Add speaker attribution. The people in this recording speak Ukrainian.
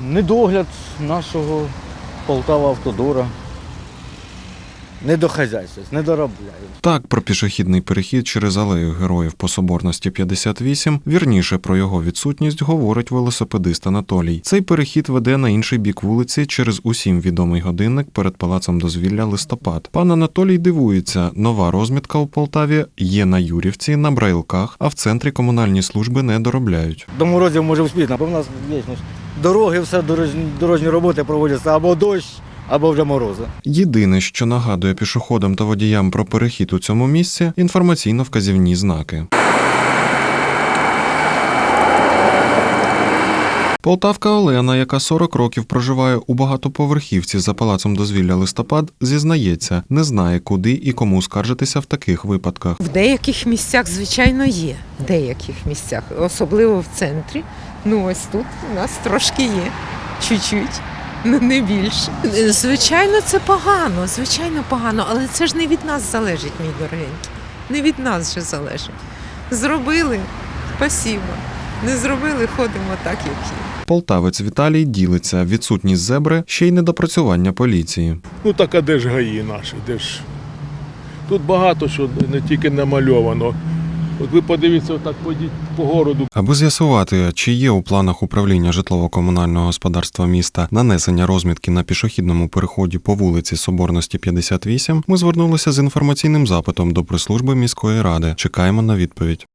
Speaker 1: недогляд нашого Полтава Автодора. Не до хазяйства, не доробляють.
Speaker 2: Так, про пішохідний перехід через алею героїв по соборності 58, вірніше про його відсутність говорить велосипедист Анатолій. Цей перехід веде на інший бік вулиці через усім відомий годинник перед палацом дозвілля листопад. Пан Анатолій дивується, нова розмітка у Полтаві є на Юрівці, на Брайлках, а в центрі комунальні служби не доробляють.
Speaker 1: До морозів може бо в нас вічно дороги, все дорожні, дорожні роботи проводяться або дощ, або вже морози.
Speaker 2: Єдине, що нагадує пішоходам та водіям про перехід у цьому місці інформаційно-вказівні знаки. Полтавка Олена, яка 40 років проживає у багатоповерхівці за палацом дозвілля листопад, зізнається, не знає, куди і кому скаржитися в таких випадках.
Speaker 3: В деяких місцях, звичайно, є. В деяких місцях, особливо в центрі. Ну, ось тут у нас трошки є. Чуть-чуть. Ну, не більше. Звичайно, це погано, звичайно, погано, але це ж не від нас залежить, мій дорогенький. Не від нас же залежить. Зробили спасибо. Не зробили, ходимо так, як є.
Speaker 2: Полтавець Віталій ділиться відсутність зебри ще й недопрацювання поліції.
Speaker 4: Ну так а де ж гаї наші? Де ж? Тут багато що не тільки намальовано. От ви подивіться, отак подіть по городу,
Speaker 2: Аби з'ясувати, чи є у планах управління житлово-комунального господарства міста нанесення розмітки на пішохідному переході по вулиці Соборності 58, ми звернулися з інформаційним запитом до прес-служби міської ради. Чекаємо на відповідь.